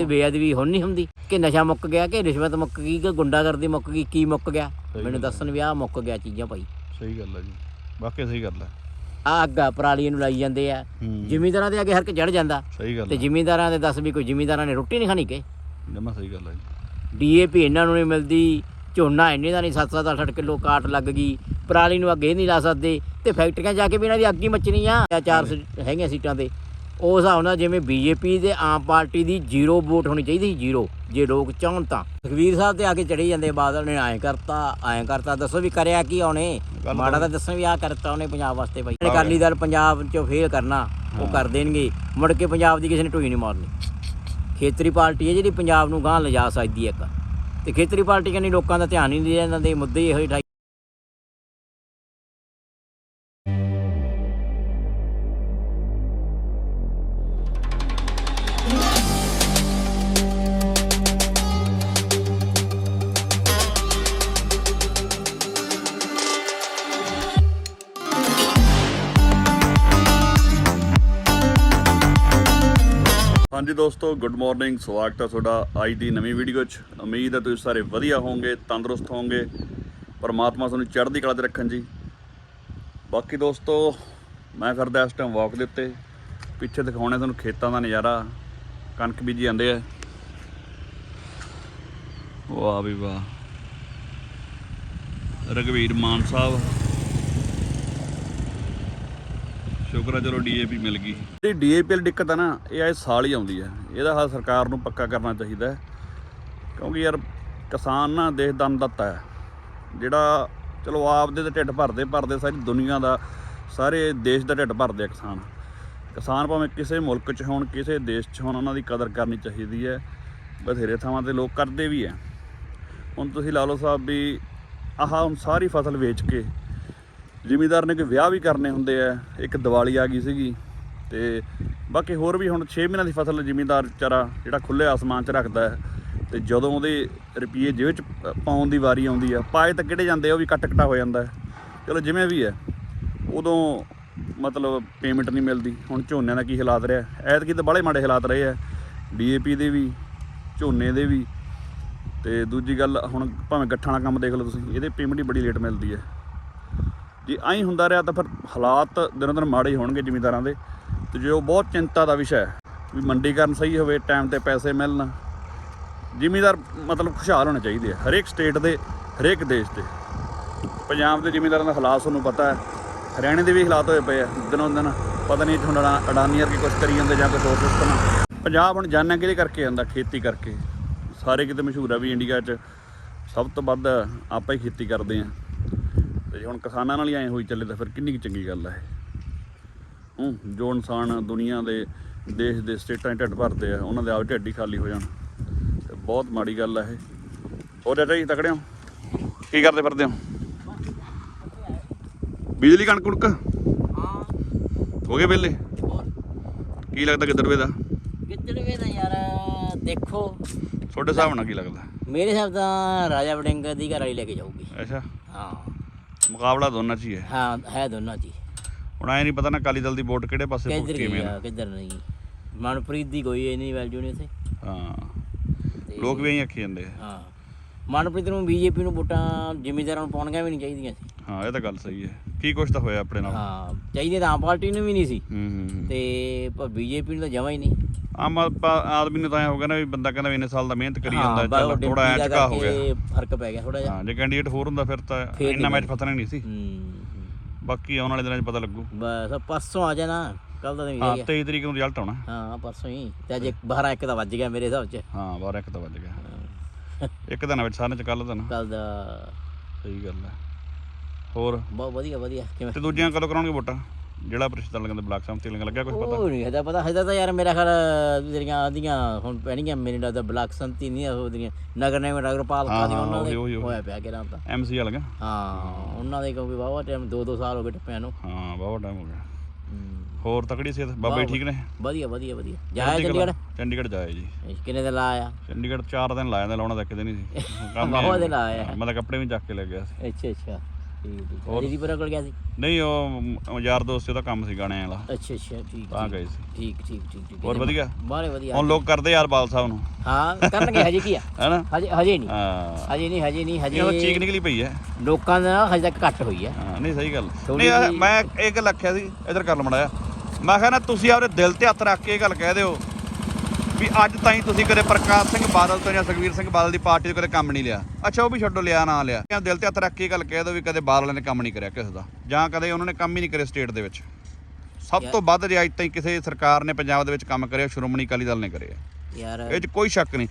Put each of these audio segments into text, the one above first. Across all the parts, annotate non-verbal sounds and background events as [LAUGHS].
ਤੇ ਬੇਅਦਬੀ ਹੁਣ ਨਹੀਂ ਹੁੰਦੀ। ਕਿ ਨਸ਼ਾ ਮੁੱਕ ਗਿਆ ਕਿ ਰਿਸ਼ਵਤ ਮੁੱਕ ਗਈ ਕਿ ਗੁੰਡਾਗਰਦੀ ਮੁੱਕ ਗਈ ਕੀ ਮੁੱਕ ਗਿਆ? ਸਹੀ ਮੈਨੂੰ ਗੱਲ ਦੱਸਣ ਵੀ ਆਹ ਮੁੱਕ ਗਿਆ ਚੀਜ਼ਾਂ ਭਾਈ। ਸਹੀ ਗੱਲ ਹੈ ਜੀ। ਵਾਕਿਆ ਸਹੀ ਗੱਲ ਹੈ। ਆ ਅੱਗਾ ਪਰਾਲੀ ਨੂੰ ਲਾਈ ਜਾਂਦੇ ਆ। ਹੂੰ। ਜ਼ਿਮੀਂਦਾਰਾਂ ਦੇ ਅੱਗੇ ਹਰਕ ਚੜ ਜਾਂਦਾ। ਸਹੀ ਗੱਲ ਤੇ ਹੈ। ਜ਼ਿਮੀਂਦਾਰਾਂ ਦੇ ਦੱਸ ਵੀ ਕੋਈ ਜ਼ਿਮੀਂਦਾਰਾਂ ਨੇ ਰੋਟੀ ਨਹੀਂ ਖਾਣੀ ਕਿ? ਜਮਾ ਸਹੀ ਗੱਲ ਹੈ ਜੀ। ਡੀਏਪੀ ਇਹਨਾਂ ਨੂੰ ਨਹੀਂ ਮਿਲਦੀ ਝੋਨਾ ਇੰਨੇ ਦਾ ਨਹੀਂ 7-7 8-8 ਕਿਲੋ ਕਾਟ ਲੱਗ ਗਈ। ਪਰਾਲੀ ਨੂੰ ਅੱਗੇ ਨਹੀਂ ਲਾ ਸਕਦੇ। ਤੇ ਫੈਕਟਰੀਆਂ ਜਾ ਕੇ ਵੀ ਇਹਨਾਂ ਦੀ ਅੱਗ ਹੀ ਮੱਚਣੀ ਆ। ਚਾਰ ਹੈਗੀਆਂ ਸੀਟਾਂ ਤੇ। ਉਸ ਹਿਸਾਬ ਨਾਲ ਜਿਵੇਂ ਬੀਜੇਪੀ ਤੇ ਆਮ ਪਾਰਟੀ ਦੀ ਜ਼ੀਰੋ ਵੋਟ ਹੋਣੀ ਚਾਹੀਦੀ ਸੀ ਜ਼ੀਰੋ ਜੇ ਲੋਕ ਚਾਹਣ ਤਾਂ। ਸੁਖਵੀਰ ਸਾਹਿਬ ਤੇ ਆ ਕੇ ਚੜੇ ਜਾਂਦੇ ਬਾਦਲ ਨੇ ਐਂ ਕਰਤਾ ਐਂ ਕਰਤਾ ਦੱਸੋ ਵੀ ਕਰਿਆ ਕੀ ਉਹਨੇ? ਗੱਲ ਮਾੜਾ ਤਾਂ ਦੱਸਣ ਵੀ ਆ ਕਰਤਾ ਉਹਨੇ ਪੰਜਾਬ ਵਾਸਤੇ ਬਾਈ। ਅਕਾਲੀ ਦਲ ਪੰਜਾਬ ਚੋਂ ਫੇਲ ਕਰਨਾ ਉਹ ਕਰ ਦੇਣਗੇ। ਮੁੜ ਕੇ ਪੰਜਾਬ ਦੀ ਕਿਸੇ ਨੇ ਢੋਈ ਨਹੀਂ ਮਾਰਨੀ। ਖੇਤਰੀ ਪਾਰਟੀ ਹੈ ਜਿਹੜੀ ਪੰਜਾਬ ਨੂੰ ਗਾਂਹ ਲਿਜਾ ਸਕਦੀ ਹੈ ਇੱਕ। ਤੇ ਖੇਤਰੀ ਪਾਰਟੀ ਕਹਿੰਦੀ ਲੋਕਾਂ ਦਾ ਧਿਆਨ ਹੀ ਨਹੀਂ ਦੇ ਇਹਨਾਂ ਦੇ ਮੁੱਦੇ ਇਹੋ ਹੀ ਹਾਂਜੀ ਦੋਸਤੋ ਗੁੱਡ ਮਾਰਨਿੰਗ ਸਵਾਗਤ ਹੈ ਤੁਹਾਡਾ ਅੱਜ ਦੀ ਨਵੀਂ ਵੀਡੀਓ 'ਚ। ਉਮੀਦ ਹੈ ਤੁਸੀਂ ਸਾਰੇ ਵਧੀਆ ਹੋਵੋਗੇ, ਤੰਦਰੁਸਤ ਹੋਵੋਗੇ, ਪਰਮਾਤਮਾ ਤੁਹਾਨੂੰ ਚੜ੍ਹਦੀ ਕਲਾ 'ਚ ਰੱਖਣ ਜੀ। ਬਾਕੀ ਦੋਸਤੋ, ਮੈਂ ਫਿਰਦਾ ਇਸ ਟਾਈਮ ਵਾਕ ਦੇ ਉੱਤੇ। ਪਿੱਛੇ ਦਿਖਾਉਣੇ ਤੁਹਾਨੂੰ ਖੇਤਾਂ ਦਾ ਨਜ਼ਾਰਾ। ਕਣਕ ਬੀਜੀ ਜਾਂਦੇ ਆ। ਵਾਹ ਵੀ ਵਾਹ। ਰਗਵੀਰ ਮਾਨ ਸਾਹਿਬ। ਸ਼ੁਕਰ ਹੈ ਚਲੋ ਡੀਏਪੀ ਮਿਲ ਗਈ। ਜਿਹੜੀ ਡੀਏਪੀ ਵਾਲੀ ਦਿੱਕਤ ਆ ਨਾ, ਇਹ ਆਏ ਸਾਲ ਹੀ ਆਉਂਦੀ ਹੈ ਇਹਦਾ ਹੱਲ ਸਰਕਾਰ ਨੂੰ ਪੱਕਾ ਕਰਨਾ ਚਾਹੀਦਾ ਕਿਉਂਕਿ ਯਾਰ ਕਿਸਾਨ ਨਾ ਦੇਸ਼ ਦਾ ਅੰਨਦਾਤਾ ਹੈ। ਜਿਹੜਾ ਚਲੋ ਆਪਦੇ ਤੇ ਢਿੱਡ ਭਰਦੇ ਭਰਦੇ ਸਾਰੀ ਦੁਨੀਆ ਦਾ, ਸਾਰੇ ਦੇਸ਼ ਦਾ ਢਿੱਡ ਭਰਦੇ ਆ ਕਿਸਾਨ। ਕਿਸਾਨ ਭਾਵੇਂ ਕਿਸੇ ਮੁਲਕ 'ਚ ਹੋਣ, ਕਿਸੇ ਦੇਸ਼ 'ਚ ਹੋਣ, ਉਹਨਾਂ ਦੀ ਕਦਰ ਕਰਨੀ ਚਾਹੀਦੀ ਹੈ। ਬਥੇਰੇ ਥਾਵਾਂ ਤੇ ਲੋਕ ਕਰਦੇ ਵੀ ਹੈ ਹੁਣ ਤੁਸੀਂ ਲਾ ਲਓ ਸਾਹਿਬ ਵੀ ਆਹ ਹੁਣ ਸਾਰੀ ਫਸਲ ਵੇਚ ਕੇ ਜ਼ਿਮੀਦਾਰ ਨੇ ਕੋਈ ਵਿਆਹ ਵੀ ਕਰਨੇ ਹੁੰਦੇ ਆ, ਇੱਕ ਦੀਵਾਲੀ ਆ ਗਈ ਸੀਗੀ ਤੇ ਬਾਕੀ ਹੋਰ ਵੀ ਹੁਣ 6 ਮਹੀਨਿਆਂ ਦੀ ਫਸਲ ਜ਼ਿਮੀਦਾਰ ਵਿਚਾਰਾ ਜਿਹੜਾ ਖੁੱਲੇ ਆਸਮਾਨ 'ਚ ਰੱਖਦਾ ਹੈ ਤੇ ਜਦੋਂ ਉਹਦੇ ਰੁਪਏ ਜੇਬ 'ਚ ਪਾਉਣ ਦੀ ਵਾਰੀ ਆਉਂਦੀ ਆ, ਪਾਏ ਤਾਂ ਕਿਹੜੇ ਜਾਂਦੇ ਆ, ਉਹ ਵੀ ਕੱਟ ਕਟਾ ਹੋ ਜਾਂਦਾ ਚਲੋ ਜਿਵੇਂ ਵੀ ਹੈ, ਉਦੋਂ ਮਤਲਬ ਪੇਮੈਂਟ ਨਹੀਂ ਮਿਲਦੀ, ਹੁਣ ਝੋਨੇ ਦਾ ਕੀ ਹਾਲਾਤ ਰਿਹਾ? ਐਤਕੀ ਤਾਂ ਬੜੇ ਮਾੜੇ ਹਾਲਾਤ ਰਹੇ ਆ ਡੀਏਪੀ ਦੇ ਵੀ, ਝੋਨੇ ਦੇ ਵੀ ਤੇ ਦੂਜੀ ਗੱਲ ਹੁਣ ਭਾਵੇਂ ਗੱਠਾਂ ਦਾ ਕੰਮ ਦੇਖ ਲਓ ਤੁਸੀਂ, ਇਹਦੇ ਪੇਮੈਂਟ ਹੀ ਬੜੀ ਲੇਟ ਮਿਲਦੀ ਹੈ। ਜੇ ਐਂ ਹੁੰਦਾ ਰਿਹਾ ਤਾਂ ਫਿਰ ਹਾਲਾਤ ਦਿਨੋਂ ਦਿਨ ਮਾੜੇ ਹੋਣਗੇ ਜ਼ਿਮੀਂਦਾਰਾਂ ਦੇ। ਤੇ ਜੋ ਬਹੁਤ ਚਿੰਤਾ ਦਾ ਵਿਸ਼ਾ ਹੈ ਵੀ ਮੰਡੀਕਰਨ ਸਹੀ ਹੋਵੇ, ਟਾਈਮ ਤੇ ਪੈਸੇ ਮਿਲਣ, ਜ਼ਿਮੀਂਦਾਰ ਮਤਲਬ ਖੁਸ਼ਹਾਲ ਹੋਣੇ ਚਾਹੀਦੇ ਆ, ਹਰੇਕ ਸਟੇਟ ਦੇ, ਹਰੇਕ ਦੇਸ਼ ਦੇ। ਪੰਜਾਬ ਦੇ ਜ਼ਿਮੀਂਦਾਰਾਂ ਦਾ ਹਾਲਾਤ ਤੁਹਾਨੂੰ ਪਤਾ ਹੈ, ਹਰਿਆਣੇ ਦੇ ਵੀ ਹਾਲਾਤ ਹੋਏ ਪਏ ਆ ਦਿਨੋਂ ਦਿਨ, ਪਤਾ ਨਹੀਂ ਹੁਣ ਅਡਾ- ਅਡਾਨੀ ਵਰਗੇ ਕੁਛ ਕਰੀ ਜਾਂਦੇ ਜਾਂ ਕੁਛ ਹੋਰ ਸਿਸਟਮ ਪੰਜਾਬ ਹੁਣ ਜਾਨਾਂ ਕਿਹਦੇ ਕਰਕੇ ਜਾਂਦਾ ਖੇਤੀ ਕਰਕੇ। ਸਾਰੇ ਕਿਤੇ ਮਸ਼ਹੂਰ ਆ ਵੀ ਇੰਡੀਆ 'ਚ ਸਭ ਤੋਂ ਵੱਧ ਆਪਾਂ ਹੀ ਖੇਤੀ ਕਰਦੇ ਆ ਤੇ ਜੇ ਹੁਣ ਕਿਸਾਨਾਂ ਨਾਲ ਹੀ ਐ ਹੋਈ ਚੱਲੇ ਤਾਂ ਫਿਰ ਕਿੰਨੀ ਕੁ ਚੰਗੀ ਗੱਲ ਹੈ ਹੂੰ ਜੋ ਇਨਸਾਨ ਦੁਨੀਆ ਦੇ ਦੇਸ਼ ਦੇ ਸਟੇਟਾਂ 'ਚ ਢਿੱਡ ਭਰਦੇ ਆ ਉਹਨਾਂ ਦੇ ਆਪ ਢਿੱਡ ਹੀ ਖਾਲੀ ਹੋ ਜਾਣ। ਤੇ ਬਹੁਤ ਮਾੜੀ ਗੱਲ ਹੈ ਇਹ। ਹੋਰ ਚਾਚਾ ਜੀ ਤਕੜੇ ਹੋ? ਕੀ ਕਰਦੇ ਫਿਰਦੇ ਹੋ? ਬਿਜਲੀ ਕਣਕ ਕੁਣਕ? ਹਾਂ ਹੋ ਗਏ ਵਿਹਲੇ? ਕੀ ਲੱਗਦਾ ਕਿੱਧਰ ਵੇ ਦਾ? ਕਿੱਧਰ ਵੇ ਨਾ ਯਾਰ ਦੇਖੋ। ਤੁਹਾਡੇ ਹਿਸਾਬ ਨਾਲ ਕੀ ਲੱਗਦਾ? ਮੇਰੇ ਹਿਸਾਬ ਤਾਂ ਰਾਜਾ ਵੜਿੰਗ ਦੀ ਘਰ ਵਾਲੀ ਲੈ ਕੇ ਜਾਊਗੀ। ਅੱਛਾ। ਮੁਕਾਬਲਾ ਦੋਨਾਂ 'ਚ ਹੀ ਹੈ। ਹਾਂ ਹੈ ਦੋਨਾਂ ਦੀ ਹੁਣ ਐ ਨਹੀਂ ਪਤਾ ਨਾ ਅਕਾਲੀ ਦਲ ਦੀ ਵੋਟ ਕਿਹੜੇ ਪਾਸੇ ਕਿੱਧਰ ਕਿਵੇਂ ਆ ਕਿੱਧਰ ਨਹੀਂ ਮਨਪ੍ਰੀਤ ਦੀ ਕੋਈ ਇਹ ਨਹੀਂ ਵੈਲਿਊ ਨਹੀਂ ਉੱਥੇ। ਹਾਂ। ਲੋਕ ਵੀ ਐਂ ਆਖੀ ਜਾਂਦੇ ਆ। ਹਾਂ। ਮਨਪ੍ਰੀਤ ਨੂੰ ਬੀਜੇਪੀ ਨੂੰ ਵੋਟਾਂ ਜ਼ਿਮੀਂਦਾਰਾਂ ਨੂੰ ਪਾਉਣੀਆਂ ਵੀ ਨਹੀਂ ਚਾਹੀਦੀਆਂ ਸੀ। ਹਾਂ ਇਹ ਤਾਂ ਗੱਲ ਸਹੀ ਹੈ। ਕੀ ਕੁਛ ਤਾਂ ਹੋਇਆ ਆਪਣੇ ਨਾਲ। ਹਾਂ ਚਾਹੀਦੇ ਤਾਂ ਆਮ ਪਾਰਟੀ ਨੂੰ ਵੀ ਨਹੀਂ ਸੀ। ਹੂੰ ਹੂੰ ਹੂੰ। ਤੇ ਪਰ ਬੀਜੇਪੀ ਨੂੰ ਤਾਂ ਜਮਾ ਹੀ ਨਹੀਂ। ਆਮ ਆਦਮੀ- ਨੂੰ ਤਾਂ ਹੋ ਗਿਆ ਨਾ ਵੀ ਬੰਦਾ ਕਹਿੰਦਾ ਇੰਨੇ ਸਾਲ ਦਾ ਮਿਹਨਤ ਕਰੀ ਜਾਂਦਾ ਚੱਲ ਥੋੜਾ ਐ ਦਾ ਝੁਕਾ ਹੋ ਗਿਆ। ਫ਼ਰਕ ਪੈ ਗਿਆ ਥੋੜਾ ਜਿਹਾ। ਹਾਂ ਜੇ ਕੈਂਡੀਡੇਟ ਹੋਰ ਹੁੰਦਾ ਫਿਰ ਤਾਂ ਇੰਨਾ ਨਹੀਂ ਮੈਚ ਪਤਾ ਨਹੀਂ ਸੀ। ਹੂੰ ਬਾਕੀ ਆਉਣ ਵਾਲੇ ਦਿਨਾਂ 'ਚ ਪਤਾ ਲੱਗੂ। ਬਸ ਪਰਸੋਂ ਆ ਜਾਣਾ ਕੱਲ ਦਾ ਦਿਨ ਹਾਂ ਹੀ ਹੈ 23 ਤਰੀਕ ਨੂੰ ਰਿਜ਼ਲਟ ਆਉਣਾ। ਹਾਂ ਪਰਸੋਂ ਹੀ। ਤੇ ਅੱਜ 12 ਇੱਕ ਦਾ ਵੱਜ ਗਿਆ ਮੇਰੇ ਹਿਸਾਬ 'ਚ। ਹਾਂ 12 ਇੱਕ ਤਾਂ ਵੱਜ ਗਿਆ। ਇੱਕ ਦਿਨ ਵਿੱਚ ਸਾਰਿਆਂ 'ਚ ਕੱਲ ਦਾ ਨਾ। ਕੱਲ ਦਾ। ਸਹੀ ਗੱਲ ਹੈ ਹੋਰ? ਬਹੁਤ ਵਧੀਆ ਵਧੀਆ। ਕਿਵੇਂ? ਤੇ ਦੂਜੀਆਂ ਕਦੋਂ ਕਰਾਉਣਗੇ ਵੋਟਾਂ? ਜਿਹੜਾ ਪ੍ਰੀਸ਼ਦ ਲੱਗਦਾ ਬਲਾਕ ਸੰਮਤੀ ਲੱਗਿਆ ਕੁਝ ਪਤਾ? ਉਹ ਨਹੀਂ ਹਜਾ ਪਤਾ ਹਜਾ ਤਾਂ ਯਾਰ ਮੇਰਾ ਖਿਆਲ ਜਿਹੜੀਆਂ ਆਦੀਆਂ ਹੁਣ ਪੈਣਗੀਆਂ ਮੇਰੇ ਨਾਲ ਤਾਂ ਬਲਾਕ ਸੰਤੀ ਨਹੀਂ ਉਹਦੀਆਂ ਨਗਰ ਨਿਗਮ ਨਗਰਪਾਲ ਕਾਦੀ ਉਹਨਾਂ ਦੇ। ਹੋਇਆ ਪਿਆ ਕਿਰਾਂ ਤਾਂ। ਐਮਸੀ ਵਾਲਾ? ਹਾਂ ਉਹਨਾਂ ਦੇ ਕਿਉਂਕਿ ਵਾਵਾ ਟਾਈਮ 2-2 ਸਾਲ ਹੋ ਗਏ ਟੱਪਿਆਂ ਨੂੰ। ਹਾਂ ਬਹੁਤ ਟਾਈਮ ਹੋ ਗਿਆ। ਹੋਰ ਤਕੜੀ ਸਿਹਤ ਬਾਬੇ ਠੀਕ ਨੇ? ਵਧੀਆ ਵਧੀਆ ਵਧੀਆ। ਜਾਇਆ ਚੰਡੀਗੜ੍ਹ ਚੰਡੀਗੜ੍ਹ? ਜਾਏ ਜੀ। ਕਿੰਨੇ ਦਿਨ ਲਾਇਆ? ਚੰਡੀਗੜ੍ਹ 4 ਦਿਨ ਲਾਇਆ ਦਾ ਲਾਉਣਾ ਤਾਂ ਕਿਤੇ ਨਹੀਂ ਸੀ। [LAUGHS] ਕੰਮ ਬਹੁਤ। ਦਿਨ ਲਾਇਆ। ਮੈਂ ਤਾਂ ਕੱਪੜੇ ਵੀ ਚੱਕ ਕੇ ਲੈ ਗਿਆ ਸੀ। ਅੱਛਾ ਅੱਛਾ। ਠੀਕ ਠੀਕ। ਅਜੇ ਪਰਾ ਕੋਲ ਗਿਆ ਸੀ? ਨਹੀਂ ਉਹ ਯਾਰ ਦੋਸਤ ਉਹਦਾ ਕੰਮ ਸੀ ਗਾਣੇ ਵਾਲਾ। ਅੱਛਾ ਅੱਛਾ ਠੀਕ ਤਾਂ ਗਏ ਸੀ। ਠੀਕ ਠੀਕ ਠੀਕ ਠੀਕ। ਹੋਰ ਵਧੀਆ? ਬਾਰੇ ਵਧੀਆ। ਹੁਣ ਲੋਕ ਕਰਦੇ ਯਾਰ ਬਾਲ ਸਾਹਿਬ ਨੂੰ। ਹਾਂ ਕਰਨਗੇ ਹਜੇ ਕੀ ਆ? [LAUGHS] ਹੈਨਾ? ਹਜੇ ਹਜੇ ਨਹੀਂ। ਹਾਂ। ਹਜੇ ਨਹੀਂ ਹਜੇ ਨਹੀਂ ਇਹ ਉਹ ਚੀਕ ਹਜੇ ਨਿਕਲੀ ਪਈ ਹੈ। ਲੋਕਾਂ ਦਾ ਨਾ ਹਜੇ ਤੱਕ ਘੱਟ ਹੋਈ ਆ ਹਾਂ ਨਹੀਂ ਸਹੀ ਗੱਲ। ਥੋੜ੍ਹੀ ਨਹੀਂ ਯਾਰ, ਜਿਹੀ- ਮੈਂ ਇਹ ਗੱਲ ਆਖਿਆ ਸੀ ਇਧਰ ਕਰ ਲਮੜਾਇਆ ਮੈਂ ਕਿਹਾ ਨਾ ਤੁਸੀਂ ਆਪਣੇ ਦਿਲ ਤੇ ਹੱਥ ਰੱਖ ਕੇ ਇਹ ਗੱਲ ਕਹਿ ਦਿਓ। ਵੀ ਅੱਜ ਤਾਈਂ ਤੁਸੀਂ ਕਦੇ ਪ੍ਰਕਾਸ਼ ਸਿੰਘ ਬਾਦਲ ਤੋਂ ਜਾਂ ਸੁਖਵੀਰ ਸਿੰਘ ਬਾਦਲ ਦੀ ਪਾਰਟੀ ਤੋਂ ਕਦੇ ਕੰਮ ਨਹੀਂ ਲਿਆ? ਅੱਛਾ ਉਹ ਵੀ ਛੱਡੋ ਲਿਆ ਨਾ ਲਿਆ। ਜਾਂ ਦਿਲ ਤੇ ਹੱਥ ਰੱਖ ਕੇ ਗੱਲ ਕਹਿ ਦਿਓ ਵੀ ਕਦੇ ਬਾਦਲ ਨੇ ਕੰਮ ਨਹੀਂ ਕਰਿਆ ਕਿਸੇ ਦਾ। ਜਾਂ ਕਦੇ ਉਹਨਾਂ ਨੇ ਕੰਮ ਹੀ ਨਹੀਂ ਕਰਿਆ ਸਟੇਟ ਦੇ ਵਿੱਚ। ਸਭ ਤੋਂ ਵੱਧ ਜੇ ਅੱਜ ਤਾਈਂ ਕਿਸੇ ਸਰਕਾਰ ਨੇ ਪੰਜਾਬ ਦੇ ਵਿੱਚ ਕੰਮ ਕਰਿਆ ਸ਼੍ਰੋਮਣੀ ਅਕਾਲੀ ਦਲ ਨੇ ਕਰਿਆ। ਯਾਰ ਇਹ 'ਚ ਕੋਈ ਸ਼ੱਕ ਨਹੀਂ।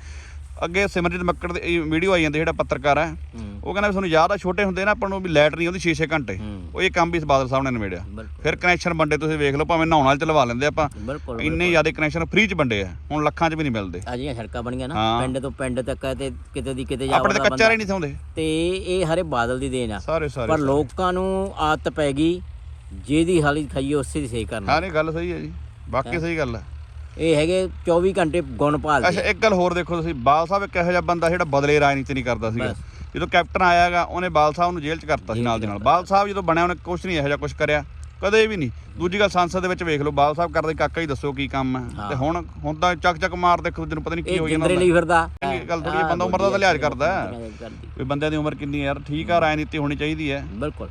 ਅੱਗੇ ਸਿਮਰਜੀਤ ਮੱਕੜ ਦੀ ਵੀਡੀਓ ਆਈ ਜਾਂਦੀ ਜਿਹੜਾ ਪੱਤਰਕਾਰ ਹੈ ਉਹ ਕਹਿੰਦਾ ਵੀ ਤੁਹਾਨੂੰ ਯਾਦ ਆ ਛੋਟੇ ਹੁੰਦੇ ਨਾ ਆਪਾਂ ਨੂੰ ਵੀ ਲਾਈਟ ਨਹੀਂ ਆਉਂਦੀ 6-6 ਘੰਟੇ। ਉਹ ਇਹ ਕੰਮ ਵੀ ਬਾਦਲ ਸਾਹਿਬ ਨੇ ਨਿਬੇੜਿਆ। ਫਿਰ ਕਨੈਕਸ਼ਨ ਵੰਡੇ ਤੁਸੀਂ ਵੇਖ ਲਓ ਭਾਵੇਂ ਨਹਾਉਣ ਵਾਲੇ ਚ ਲਵਾ ਲੈਂਦੇ ਆਪਾਂ। ਇੰਨੇ ਜ਼ਿਆਦਾ ਕਨੈਕਸ਼ਨ ਫ੍ਰੀ ਚ ਵੰਡੇ ਆ ਹੁਣ ਲੱਖਾਂ ਚ ਵੀ ਨਹੀਂ ਮਿਲਦੇ। ਅਜੀਆਂ ਸੜਕਾਂ ਬਣੀਆਂ ਨਾ। ਪਿੰਡ ਤੋਂ ਪਿੰਡ ਤੱਕ ਤੇ ਕਿਤੇ ਦੀ ਕਿਤੇ ਆਪਣੇ ਤਾਂ ਜਾਵੜਾ ਕੱਚਾ ਨਹੀਂ ਥਾਉਂਦੇ ਤੇ ਇਹ ਹਰੇ ਬਾਦਲ ਦੀ ਦੇਣ ਆ। ਪਰ ਲੋਕਾਂ ਨੂੰ ਆਦਤ ਪੈ ਗਈ ਜਿਹਦੀ ਹਾਲੀ ਖਾਈਏ ਉਸੇ ਦੀ ਸਹੀ ਕਰਨਾ। ਹਾਂ ਨਹੀਂ ਗੱਲ ਸਹੀ ਹੈ ਜੀ। ਬਾਕੀ ਸਹੀ ਗੱਲ ਹੈ। ਇਹ ਹੈਗੇ 24 ਘੰਟੇ ਗੁਣ ਅੱਛਾ ਭਾਲਦੇ ਇੱਕ ਗੱਲ ਹੋਰ ਦੇਖੋ ਤੁਸੀਂ ਬਾਲ ਸਾਹਿਬ ਇੱਕ ਇਹੋ ਜਿਹਾ ਬੰਦਾ ਜਿਹੜਾ ਬਦਲੇ ਰਾਜਨੀਤੀ ਨਹੀਂ ਕਰਦਾ ਸੀਗਾ। ਜਦੋਂ ਕੈਪਟਨ ਆਇਆਗਾ ਉਹਨੇ ਬਾਲ ਸਾਹਿਬ ਨੂੰ ਜੇਲ੍ਹ ਚ ਕਰਤਾ ਸੀ ਨਾਲ ਦੀ ਨਾਲ। ਬਾਲ ਸਾਹਿਬ ਜਦੋਂ ਬਣਿਆ ਉਹਨੇ ਕੁਝ ਨਹੀਂ ਇਹੋ ਜਿਹਾ ਕੁਝ ਕਰਿਆ। ਕਦੇ ਵੀ ਨਹੀਂ। ਦੂਜੀ ਗੱਲ ਸੰਸਦ ਦੇ ਵਿੱਚ ਵੇਖ ਲਓ ਬਾਲ ਸਾਹਿਬ ਕਰਦੇ ਕਾਕਾ ਹੀ ਦੱਸੋ ਕੀ ਕੰਮ ਹੈ। ਤੇ ਹੁਣ ਹੁਣ ਤਾਂ ਚੱਕ ਚੱਕ ਮਾਰ ਦੇਖੋ ਜਿਹਨੂੰ ਪਤਾ ਨਹੀਂ ਕੀ ਇਹ ਹੋ ਜਾਂਦਾ। ਜਿੰਦਰੇ ਲਈ ਫਿਰਦਾ। ਇਹ ਗੱਲ ਥੋੜ੍ਹੀ ਹੈ, ਬੰਦਾ ਉਮਰ ਦਾ ਤਾਂ ਲਿਹਾਜ਼ ਕਰਦਾ। ਵੀ ਬੰਦਿਆਂ ਦੀ ਉਮਰ ਕਿੰਨੀ ਹੈ ਯਾਰ ਠੀਕ ਆ ਰਾਜਨੀਤੀ ਹੋਣੀ ਚਾਹੀਦੀ ਹੈ। ਬਿਲਕੁਲ।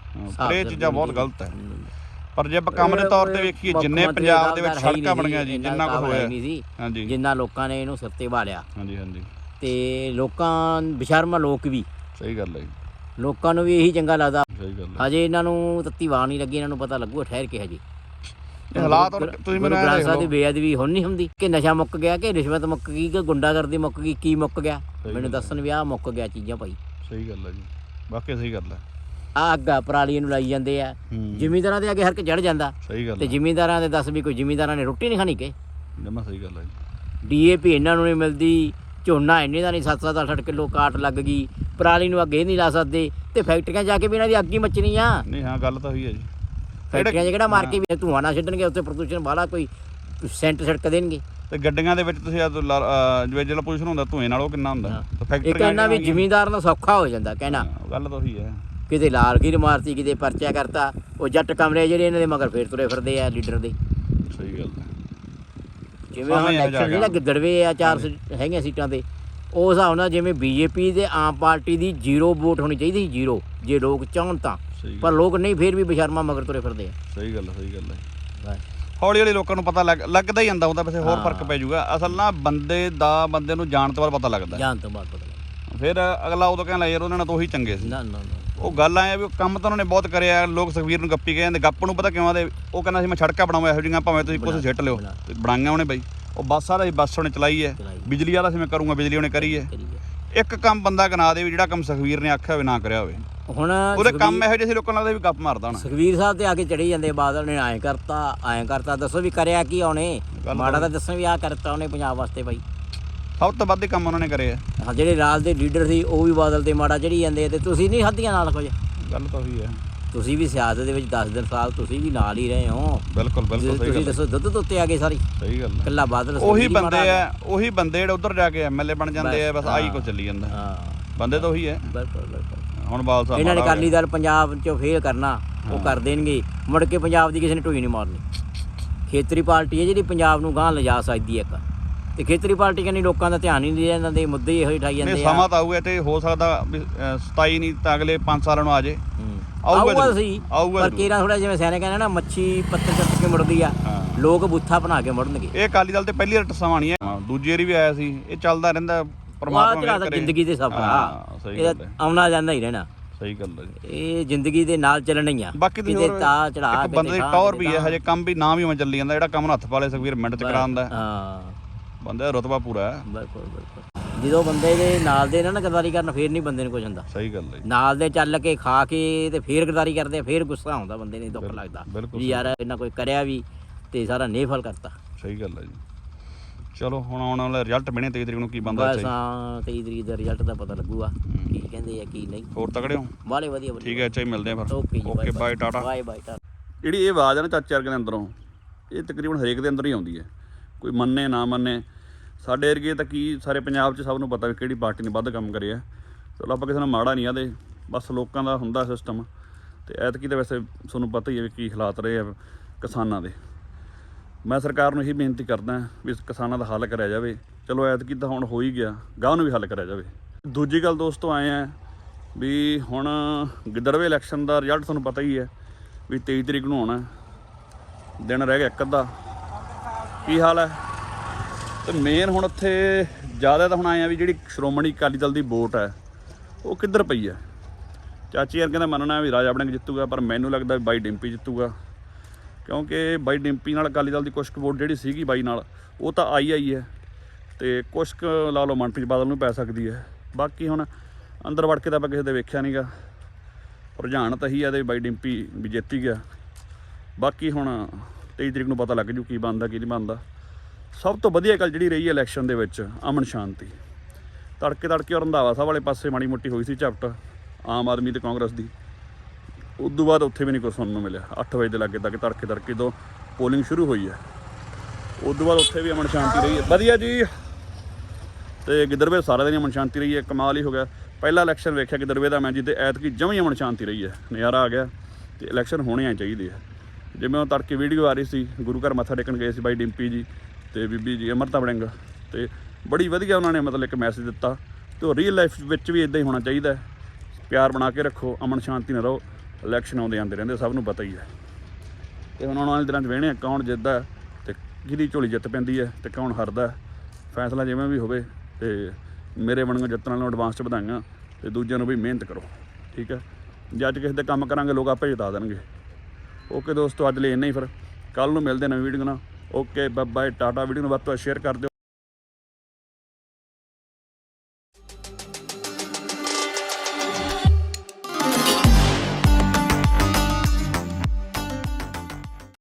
ਇਹ ਚੀਜ਼ਾਂ ਬਹੁਤ ਗਲਤ ਹੈ। ਪਰ ਜੇ ਆਪਾਂ ਕੰਮ ਦੇ ਤੌਰ ਤੇ ਵੇਖੀਏ ਜਿੰਨੇ ਪੰਜਾਬ ਦੇ ਵਿੱਚ ਸੜਕਾਂ ਬਣੀਆਂ ਜੀ ਜਿੰਨਾ ਕੁ ਹੋਇਆ ਹਾਂਜੀ। ਜਿੰਨਾ ਲੋਕਾਂ ਨੇ ਇਹਨੂੰ ਸਿਰ ਤੇ ਵਾਲਿਆ। ਹਾਂਜੀ ਹਾਂਜੀ। ਤੇ ਲੋਕਾਂ ਬਸ਼ਰਮਾ ਲੋਕ ਵੀ। ਸਹੀ ਗੱਲ ਹੈ ਲੋਕਾਂ ਨੂੰ ਵੀ ਇਹੀ ਚੰਗਾ ਲੱਗਦਾ। ਸਹੀ ਗੱਲ ਹੈ। ਹਜੇ ਇਹਨਾਂ ਨੂੰ ਤੱਤੀ ਵਾਹ ਨਹੀਂ ਲੱਗੀ ਇਹਨਾਂ ਨੂੰ ਪਤਾ ਲੱਗੂਗਾ ਠਹਿਰ ਕੇ ਹਜੇ। ਇਹ ਹਾਲਾਤ ਤੁਸੀਂ ਮੈਨੂੰ ਦੇਖ ਸਾਹਿਬ ਦੀ ਬੇਅਦਬੀ ਹੁਣ ਨਹੀਂ ਹੁੰਦੀ। ਕਿ ਨਸ਼ਾ ਮੁੱਕ ਗਿਆ ਕਿ ਰਿਸ਼ਵਤ ਮੁੱਕ ਗਈ ਕਿ ਗੁੰਡਾਗਰਦੀ ਮੁੱਕ ਗਈ ਕੀ ਮੁੱਕ ਗਿਆ? ਮੈਨੂੰ ਦੱਸਣ ਵੀ ਆਹ ਮੁੱਕ ਗਿਆ ਚੀਜ਼ਾਂ ਭਾਈ। ਸਹੀ ਗੱਲ ਹੈ ਜੀ। ਬਾਕੀ ਸਹੀ ਗੱਲ ਹੈ। ਆ ਅੱਗਾ ਪਰਾਲੀ ਨੂੰ ਲਾਈ ਜਾਂਦੇ ਆ। ਜ਼ਿਮੀਂਦਾਰਾਂ ਦੇ ਅੱਗੇ ਹਰ ਇੱਕ ਚੜ ਜਾਂਦਾ। ਸਹੀ ਗੱਲ ਤੇ ਹੈ ਜ਼ਿਮੀਂਦਾਰਾਂ ਦੇ ਦੱਸ ਵੀ ਕੋਈ ਜ਼ਿਮੀਂਦਾਰਾਂ ਨੇ ਰੋਟੀ ਨਹੀਂ ਖਾਣੀ ਕਿ? ਜਮਾ ਸਹੀ ਗੱਲ ਹੈ ਜੀ। ਡੀਏਪੀ ਇਹਨਾਂ ਨੂੰ ਨਹੀਂ ਮਿਲਦੀ ਝੋਨਾ ਇੰਨੇ ਦਾ ਨਹੀਂ 7-7 8 ਕਿਲੋ ਕਾਟ ਲੱਗ ਗਈ। ਪਰਾਲੀ ਨੂੰ ਅੱਗੇ ਨਹੀਂ ਲਾ ਸਕਦੇ। ਤੇ ਫੈਕਟਰੀਆਂ ਜਾ ਕੇ ਵੀ ਇਹਨਾਂ ਦੀ ਅੱਗ ਹੀ ਮੱਚਣੀ ਆ। ਨਹੀਂ ਹਾਂ ਗੱਲ ਤਾਂ ਹੋਈ ਹੈ ਜੀ। ਫੈਕਟਰੀਆਂ 'ਚ ਕਿਹੜਾ ਮਾਰ ਕੇ ਵੀ ਧੂਆਂ ਨਾ ਛੱਡਣਗੇ ਉੱਥੇ ਪ੍ਰਦੂਸ਼ਣ ਵਾਲਾ ਕੋਈ ਸੈਂਟ ਛੜਕ ਦੇਣਗੇ। ਤੇ ਗੱਡੀਆਂ ਦੇ ਵਿੱਚ ਤੁਸੀਂ ਆ ਜਿਵੇਂ ਜਿਹੜਾ ਪੋਲੂਸ਼ਨ ਹੁੰਦਾ ਧੂਏ ਨਾਲ ਉਹ ਕਿੰਨਾ ਹੁੰਦਾ। ਤੇ ਇੱਕ ਫੈਕਟਰੀਆਂ ਵੀ ਜ਼ਿਮੀਂਦਾਰ ਦਾ ਸੌਖਾ ਹੋ ਜਾਂਦਾ ਕਹਿਣਾ। ਗੱਲ ਤਾਂ ਉਹੀ ਹੈ ਕਿਤੇ ਲਾਲ ਖੀਰ ਮਾਰਤੀ ਕਿਤੇ ਪਰਚਾ ਕਰਤਾ ਉਹ ਜੱਟ ਕਮਰੇ ਜਿਹੜੇ ਇਹਨਾਂ ਦੇ ਮਗਰ ਫੇਰ ਤੁਰੇ ਫਿਰਦੇ ਆ ਲੀਡਰ ਦੇ। ਸਹੀ ਗੱਲ ਹੈ। ਜਿਵੇਂ ਹੁਣ ਇਲੈਕਸ਼ਨ ਜਿਹੜਾ ਗਿੱਦੜਵੇ ਆ ਚਾਰ ਹੈਗੀਆਂ ਸੀਟਾਂ ਤੇ। ਉਸ ਹਿਸਾਬ ਨਾਲ ਜਿਵੇਂ ਬੀਜੇਪੀ ਤੇ ਆਮ ਪਾਰਟੀ ਦੀ ਜ਼ੀਰੋ ਵੋਟ ਹੋਣੀ ਚਾਹੀਦੀ ਸੀ ਜ਼ੀਰੋ ਜੇ ਲੋਕ ਚਾਹਣ ਤਾਂ। ਪਰ ਲੋਕ ਨਹੀਂ ਫੇਰ ਵੀ ਬਸ਼ਰਮਾ ਮਗਰ ਤੁਰੇ ਫਿਰਦੇ ਆ। ਸਹੀ ਗੱਲ ਸਹੀ ਗੱਲ ਹੈ। ਹੌਲੀ ਹੌਲੀ ਲੋਕਾਂ ਨੂੰ ਪਤਾ ਲੱਗ ਲੱਗਦਾ ਹੀ ਜਾਂਦਾ ਹੁੰਦਾ ਵੈਸੇ ਹੋਰ। ਫ਼ਰਕ ਪੈ ਜਾਊਗਾ। ਅਸਲ ਨਾ ਬੰਦੇ ਦਾ ਬੰਦੇ ਨੂੰ ਜਾਣ ਤੋਂ ਬਾਅਦ ਪਤਾ ਲੱਗਦਾ। ਜਾਣ ਤੋਂ ਬਾਅਦ ਪਤਾ ਲੱਗਾ ਫਿਰ ਅਗਲਾ ਉਦੋਂ ਕਹਿੰਦਾ ਯਾਰ ਉਹਨਾਂ ਨਾਲ ਤਾਂ ਉਹੀ ਚੰਗੇ ਸੀ। ਨਾ ਨਾ ਨਾ। ਉਹ ਗੱਲ ਆਇਆ ਵੀ ਉਹ ਕੰਮ ਤਾਂ ਉਹਨਾਂ ਨੇ ਬਹੁਤ ਕਰਿਆ ਲੋਕ ਸੁਖਵੀਰ ਨੂੰ ਗੱਪੀ ਜਾਂਦੇ ਗੱਪ ਨੂੰ ਪਤਾ ਕਿਉਂ ਆਦੇ ਉਹ ਕਹਿੰਦਾ ਸੀ ਮੈਂ ਛੜਕਾ ਬਣਾਵਾਂ ਇਹੋ ਜਿਹੀਆਂ ਭਾਵੇਂ ਤੁਸੀਂ ਬਣਾ- ਸਿੱਟ ਲਿਓ। ਤੇ ਬਣਾਈਆਂ ਉਹਨੇ ਬਾਈ। ਉਹ ਬੱਸ ਵਾਲਾ ਬੱਸ ਉਹਨੇ ਚਲਾਈ ਹੈ। ਬਿਜਲੀ ਵਾਲਾ ਸੀ ਮੈਂ ਕਰੂੰਗਾ ਬਿਜਲੀ ਉਹਨੇ ਕਰੀ ਹੈ। ਇੱਕ ਕੰਮ ਬੰਦਾ ਗਨਾ ਦੇ ਵੀ ਜਿਹੜਾ ਕੰਮ ਸੁਖਵੀਰ ਨੇ ਆਖਿਆ ਹੋਵੇ ਨਾ ਕਰਿਆ ਹੋਵੇ। ਹੁਣ ਉਹਦੇ ਕੰਮ ਇਹੋ ਜਿਹੇ ਸੀ ਲੋਕਾਂ ਨੂੰ ਲੱਗਦਾ ਵੀ ਗੱਪ ਮਾਰਦਾ ਹੋਣਾ। ਸੁਖਵੀਰ ਸਾਹਿਬ ਤੇ ਆ ਕੇ ਚੜੀ ਜਾਂਦੇ ਬਾਦਲ ਨੇ ਐਂ ਕਰਤਾ ਐਂ ਕਰਤਾ ਦੱਸੋ ਵੀ ਕਰਿਆ ਕੀ ਉਹਨੇ? ਮਾੜਾ ਤਾਂ ਦੱਸਣ ਵੀ ਆ ਕਰਤਾ ਉਹਨੇ ਪੰਜਾਬ ਵਾਸਤੇ ਬਾਈ। ਸਭ ਤੋਂ ਵੱਧ ਕੰਮ ਉਹਨਾਂ ਨੇ ਕਰੇ ਆ। ਹਾਂ ਜਿਹੜੇ ਰਾਜ ਦੇ ਲੀਡਰ ਸੀ ਉਹ ਵੀ ਬਾਦਲ ਤੇ ਮਾੜਾ ਚੜੀ ਜਾਂਦੇ ਆ ਤੇ ਤੁਸੀਂ ਨਹੀਂ ਹੱਦੀਆਂ ਨਾਲ ਕੁਝ? ਗੱਲ ਤਾਂ ਉਹੀ ਹੈ ਤੁਸੀਂ ਵੀ ਸਿਆਸਤ ਦੇ ਵਿੱਚ 10 ਦਿਨ ਸਾਲ ਤੁਸੀਂ ਵੀ ਨਾਲ ਹੀ ਰਹੇ ਹੋ। ਬਿਲਕੁਲ ਬਿਲਕੁਲ ਸਹੀ ਤੁਸੀਂ ਗੱਲ ਹੈ ਦੱਸੋ ਦੁੱਧ ਤੋਂ ਉੱਤੇ ਆ ਗਏ ਸਾਰੀ? ਸਹੀ ਗੱਲ ਹੈ ਕੱਲਾ ਬਾਦਲ ਉਹੀ ਸੁਖਬੀਰ ਬੰਦੇ ਆ ਉਹੀ ਬੰਦੇ ਜਿਹੜੇ ਉਧਰ ਜਾ ਕੇ ਐਮਐਲਏ ਬਣ ਜਾਂਦੇ ਆ ਬਸ ਆਹੀ। ਕੁਝ ਚੱਲੀ ਜਾਂਦਾ। ਹਾਂ। ਬੰਦੇ ਤਾਂ ਉਹੀ ਹੈ ਬਿਲਕੁਲ ਬਿਲਕੁਲ। ਹੁਣ ਬਾਲ ਸਾਹਿਬ ਇਹਨਾਂ ਨੇ ਮਾੜਾ ਅਕਾਲੀ ਦਲ ਪੰਜਾਬ ਚੋਂ ਫੇਲ ਕਰਨਾ ਉਹ ਕਰ ਦੇਣਗੇ। ਮੁੜ ਕੇ ਪੰਜਾਬ ਦੀ ਕਿਸੇ ਨੇ ਢੋਈ ਨਹੀਂ ਮਾਰਨੀ। ਖੇਤਰੀ ਪਾਰਟੀ ਹੈ ਜਿਹੜੀ ਪੰਜਾਬ ਨੂੰ ਗਾਂਹ ਲਿਜਾ ਸਕਦੀ ਹੈ ਇੱਕ। ਤੇ ਖੇਤਰੀ ਪਾਰਟੀ ਕਹਿੰਦੀ ਲੋਕਾਂ ਦਾ ਧਿਆਨ ਹੀ ਨਹੀਂ ਇਹਨਾਂ ਦੇ ਮੁੱਦੇ ਹੀ ਇਹੋ ਹੀ ਠਾਈ ਨਹੀਂ ਜਾਂਦੇ ਆ। ਸਮਾਂ ਤਾਂ ਆਊਗਾ ਤੇ ਹੋ ਸਕਦਾ ਵੀ, ਅਹ, 27 ਨਹੀਂ ਤਾਂ ਅਗਲੇ 5 ਸਾਲਾਂ ਨੂੰ ਆ ਜੇ। ਹੂੰ। ਆਊਗਾ ਆਊਗਾ ਜ਼ਰੂਰ। ਸੀ ਆਊਗਾ ਪਰ ਜ਼ਰੂਰ। ਕੀਰਾ ਥੋੜਾ ਜਿਵੇਂ ਸਿਆਣੇ ਕਹਿੰਦੇ ਨਾ ਮੱਛੀ ਪੱਤਰ ਚੱਟ ਕੇ ਮੁੜਦੀ ਆ ਹਾਂ। ਲੋਕ ਬੁੱਥਾ ਬਣਾ ਕੇ ਮੁੜਨਗੇ। ਇਹ ਅਕਾਲੀ ਦਲ ਤੇ ਪਹਿਲੀ ਵਾਰ ਟਸਾਵਾਣੀ ਹੈ ਦੂਜੀ ਵਾਰੀ ਵੀ ਆਇਆ ਸੀ ਇਹ ਚੱਲਦਾ ਰਹਿੰਦਾ ਪਰਮਾਤਮਾ ਚੜਾ ਮਿਹਰ ਕਰੇ। ਜ਼ਿੰਦਗੀ ਦੇ ਸਫਰ ਹਾਂ, ਸਹੀ ਇਹਦਾ ਗੱਲ ਹੈ। ਆਉਣਾ ਜਾਂਦਾ ਹੀ ਰਹਿਣਾ। ਸਹੀ ਗੱਲ ਹੈ ਜੀ। ਇਹ ਜ਼ਿੰਦਗੀ ਦੇ ਨਾਲ ਚੱਲਣਾ ਹੀ ਆ। ਬਾਕੀ ਤੁਸੀਂ ਕਿਤੇ ਹੋਰ ਤਾ ਚੜਾ ਇੱਕ ਬੰਦੇ ਦੀ ਟੌਰ ਵੀ ਹੈ ਹਜੇ ਕੰਮ ਵੀ ਨਾ ਵੀ ਉਵੇਂ ਚੱਲੀ ਜਾਂਦਾ ਜਿਹੜਾ ਕੰਮ ਨੂੰ ਹੱਥ ਪਾਲੇ ਸੁਖਵੀਰ ਮਿੰਟ ਚ ਕਰਾਉਂਦਾ। ਹੈ। ਬੰਦੇ ਦਾ ਰਤਬਾ ਪੂਰਾ ਹੈ। ਬਿਲਕੁਲ ਬਿਲਕੁਲ। ਜਦੋਂ ਬੰਦੇ ਦੇ ਨਾਲ ਦੇ ਨਾ ਨਾ ਗਰਦਾਰੀ ਕਰਨ ਫੇਰ ਨਹੀਂ ਬੰਦੇ ਨੂੰ ਕੁਝ ਹੁੰਦਾ। ਸਹੀ ਗੱਲ ਹੈ ਜੀ। ਨਾਲ ਦੇ ਚੱਲ ਕੇ ਖਾ ਕੇ ਤੇ ਫੇਰ ਗਰਦਾਰੀ ਕਰਦੇ ਆ, ਫੇਰ ਗੁੱਸਾ ਆਉਂਦਾ ਬੰਦੇ ਨੂੰ ਦੁੱਖ ਲੱਗਦਾ। ਬਿਲਕੁਲ ਵੀ ਯਾਰ ਇਹਨਾਂ ਕੋਈ ਕਰਿਆ ਵੀ ਤੇ ਸਾਰਾ ਨੇਫਲ ਕਰਤਾ। ਸਹੀ ਗੱਲ ਹੈ ਜੀ। ਚਲੋ ਹੁਣ ਆਉਣ ਵਾਲਾ ਰਿਜ਼ਲਟ ਬਣੇ 23 ਤਰੀਕ ਨੂੰ ਕੀ ਬੰਦਾ ਬਸ ਚਾਹੀਦਾ ਹਾਂ 23 ਤਰੀਕ ਦਾ ਰਿਜ਼ਲਟ ਦਾ ਪਤਾ ਲੱਗੂਗਾ ਕੀ ਕਹਿੰਦੇ ਆ ਕੀ ਨਹੀਂ। ਹੋਰ ਤਕੜੇ ਹੋ? ਬਾਲੇ ਵਧੀਆ ਵਧੀਆ। ਠੀਕ ਹੈ ਜੀ ਮਿਲਦੇ ਆ ਫਿਰ। ਓਕੇ ਜੀ okay bye tata bye bye tata ਜਿਹੜੀ ਇਹ ਆਵਾਜ਼ ਹੈ ਨਾ ਚਾਚੇ ਵਰਗੇ ਦੇ ਅੰਦਰੋਂ ਇਹ ਤਕਰੀਬਨ ਹਰੇਕ ਦੇ ਅੰਦਰ ਹੀ ਆਉਂਦੀ ਹੈ। ਕੋਈ ਮੰਨੇ ਨਾ ਮੰਨੇ। ਸਾਡੇ ਏਰੀਏ ਤਾਂ ਕੀ, ਸਾਰੇ ਪੰਜਾਬ 'ਚ ਸਭ ਨੂੰ ਪਤਾ ਵੀ ਕਿਹੜੀ ਪਾਰਟੀ ਨੇ ਵੱਧ ਕੰਮ ਕਰਿਆ। ਚਲੋ ਆਪਾਂ ਕਿਸੇ ਨਾਲ ਮਾੜਾ ਨਹੀਂ ਆਦੇ, ਬਸ ਲੋਕਾਂ ਦਾ ਹੁੰਦਾ ਸਿਸਟਮ ਤੇ ਐਤਕੀ ਤਾਂ ਵੈਸੇ ਤੁਹਾਨੂੰ ਪਤਾ ਹੀ ਹੈ ਵੀ ਕੀ ਹਾਲਾਤ ਰਹੇ ਆ ਕਿਸਾਨਾਂ ਦੇ। ਮੈਂ ਸਰਕਾਰ ਨੂੰ ਇਹੀ ਬੇਨਤੀ ਕਰਦਾ ਵੀ ਕਿਸਾਨਾਂ ਦਾ ਹੱਲ ਕਰਿਆ ਜਾਵੇ। ਚਲੋ ਐਤਕੀ ਤਾਂ ਹੁਣ ਹੋ ਹੀ ਗਿਆ, ਗਾਹ ਨੂੰ ਵੀ ਹੱਲ ਕਰਿਆ ਜਾਵੇ। ਦੂਜੀ ਗੱਲ ਦੋਸਤੋ ਆਏ ਆ ਵੀ ਹੁਣ ਗਿੱਦੜਵੇ ਇਲੈਕਸ਼ਨ ਦਾ ਰਿਜ਼ਲਟ ਤੁਹਾਨੂੰ ਪਤਾ ਹੀ ਹੈ ਵੀ 23 ਤਰੀਕ ਨੂੰ ਆਉਣਾ। ਦਿਨ ਰਹਿ ਗਿਆ ਇੱਕ ਅੱਧਾ। ਕੀ ਹਾਲ ਹੈ? ਤੇ ਮੇਨ ਹੁਣ ਉੱਥੇ ਜ਼ਿਆਦਾ ਤਾਂ ਹੁਣ ਆਏ ਆ ਵੀ ਜਿਹੜੀ ਸ਼੍ਰੋਮਣੀ ਅਕਾਲੀ ਦਲ ਦੀ ਵੋਟ ਹੈ, ਉਹ ਕਿੱਧਰ ਪਈ ਹੈ? ਚਾਚੀ ਯਾਰ ਕਹਿੰਦਾ ਮੰਨਣਾ ਵੀ ਰਾਜਾ ਵੜਿੰਗ ਜਿੱਤੂਗਾ, ਪਰ ਮੈਨੂੰ ਲੱਗਦਾ ਵੀ ਬਾਈ ਡਿੰਪੀ ਜਿੱਤੂਗਾ। ਕਿਉਂਕਿ ਬਾਈ ਡਿੰਪੀ ਨਾਲ ਅਕਾਲੀ ਦਲ ਦੀ ਕੁਛ ਵੋਟ ਜਿਹੜੀ ਸੀਗੀ ਬਾਈ ਨਾਲ, ਉਹ ਤਾਂ ਆਈ ਆਈ ਹੈ। ਤੇ ਕੁਛ ਕੁ ਲਾ ਲਓ ਮਨਪ੍ਰੀਤ ਬਾਦਲ ਨੂੰ ਪੈ ਸਕਦੀ ਹੈ। ਬਾਕੀ ਹੁਣ ਅੰਦਰ ਵੜ ਕੇ ਤਾਂ ਆਪਾਂ ਕਿਸੇ ਦੇ ਵੇਖਿਆ ਨਹੀਂਗਾ ਰੁਝਾਨ ਤਾਂ ਹੀ ਆ ਤੇ ਬਾਈ ਡਿੰਪੀ ਵੀ ਜਿੱਤੀ ਗਿਆ। ਬਾਕੀ ਹੁਣ 23 ਤਰੀਕ ਨੂੰ ਪਤਾ ਲੱਗ ਜੂ ਕੀ ਬਣਦਾ, ਕੀ ਨਹੀਂ ਬਣਦਾ। ਸਭ ਤੋਂ ਵਧੀਆ ਗੱਲ ਜਿਹੜੀ ਰਹੀ ਹੈ ਇਲੈਕਸ਼ਨ ਦੇ ਵਿੱਚ, ਅਮਨ ਸ਼ਾਂਤੀ। ਤੜਕੇ ਤੜਕੇ ਔਰ ਰੰਧਾਵਾ ਸਾਹਿਬ ਵਾਲੇ ਪਾਸੇ ਮਾੜੀ ਮੋਟੀ ਹੋਈ ਸੀ ਝਪਟ, ਆਮ ਆਦਮੀ ਤੇ ਕਾਂਗਰਸ ਦੀ। ਉਦੋਂ ਬਾਅਦ ਉੱਥੇ ਵੀ ਨਹੀਂ ਕੁਛ ਸੁਣਨ ਨੂੰ ਮਿਲਿਆ। 8 ਵਜੇ ਦੇ ਲੱਗੇ ਤੱਕ, ਤੜਕੇ ਤੜਕੇ ਤੋਂ ਪੋਲਿੰਗ ਸ਼ੁਰੂ ਹੋਈ ਹੈ। ਉਦੋਂ ਬਾਅਦ ਉੱਥੇ ਵੀ ਅਮਨ ਸ਼ਾਂਤੀ ਰਹੀ ਹੈ। ਵਧੀਆ ਜੀ। ਤੇ ਗਿੱਦੜਵੇ ਸਾਰਾ ਦਿਨ ਅਮਨ ਸ਼ਾਂਤੀ ਰਹੀ ਹੈ, ਕਮਾਲ ਹੀ ਹੋ ਗਿਆ। ਪਹਿਲਾ ਇਲੈਕਸ਼ਨ ਵੇਖਿਆ ਗਿੱਦੜਵੇ ਦਾ ਮੈਂ ਜਿੱਤੇ ਐਤਕੀ ਜਮਾਂ ਹੀ ਅਮਨ ਸ਼ਾਂਤੀ ਰਹੀ ਹੈ। ਨਜ਼ਾਰਾ ਆ ਗਿਆ ਤੇ ਇਲੈਕਸ਼ਨ ਹੋਣੇ ਆ ਚਾਹੀਦੇ ਆ। ਜਿਵੇਂ ਉਹ ਤੜਕੇ ਵੀਡੀਓ ਆ ਰਹੀ ਸੀ, ਗੁਰੂ ਘਰ ਮੱਥਾ ਟੇਕਣ ਗਏ ਸੀ ਬਾਈ ਡਿੰਪੀ ਜੀ ਤੇ ਬੀਬੀ ਜੀ ਅਮਰਤਾ ਵੜਿੰਗ। ਤੇ ਬੜੀ ਵਧੀਆ ਉਹਨਾਂ ਨੇ ਮਤਲਬ ਇੱਕ ਮੈਸੇਜ ਦਿੱਤਾ। ਤੇ ਉਹ ਰੀਅਲ ਲਾਈਫ ਵਿੱਚ ਵੀ ਇਦਾਂ ਹੀ ਹੋਣਾ ਚਾਹੀਦਾ ਪਿਆਰ ਬਣਾ ਕੇ ਰੱਖੋ, ਅਮਨ ਸ਼ਾਂਤੀ ਨਾਲ ਰਹੋ ਇਲੈਕਸ਼ਨ ਆਉਂਦੇ ਆਉਂਦੇ ਰਹਿੰਦੇ, ਸਭ ਨੂੰ ਪਤਾ ਹੀ ਹੈ। ਤੇ ਹੁਣ ਆਉਣ ਵਾਲੇ ਦਿਨਾਂ 'ਚ ਵੇਹਣੇ ਕੌਣ ਜਿੱਤਦਾ ਹੈ ਤੇ ਕਿਹਦੀ ਝੋਲੀ ਜਿੱਤ ਪੈਂਦੀ ਹੈ ਤੇ ਕੌਣ ਹਾਰਦਾ ਫੈਸਲਾ ਜਿਵੇਂ ਵੀ ਹੋਵੇ ਤੇ ਮੇਰੇ ਬਣਨ ਜਿੱਤਣ ਵਾਲਿਆਂ ਨੂੰ ਐਡਵਾਂਸ 'ਚ ਵਧਾਈਆਂ ਤੇ ਦੂਜਿਆਂ ਨੂੰ ਵੀ ਮਿਹਨਤ ਕਰੋ, ਠੀਕ ਹੈ? ਜੇ ਅੱਜ ਕਿਸੇ ਦੇ ਕੰਮ ਕਰਾਂਗੇ, ਲੋਕ ਆਪੇ ਜਿਤਾ ਦੇਣਗੇ। ਓਕੇ ਦੋਸਤੋ, ਅੱਜ ਲਈ ਇੰਨਾ ਹੀ ਫਿਰ। ਕੱਲ ਨੂੰ ਮਿਲਦੇ ਨਵੀਂ ਵੀਡੀਓ ਨਾਲ। ਓਕੇ ਬਾਏ ਟਾਟਾ ਵੀਡੀਓ ਨੂੰ ਵੱਧ ਤੋਂ ਸ਼ੇਅਰ ਕਰ ਦਿਓ।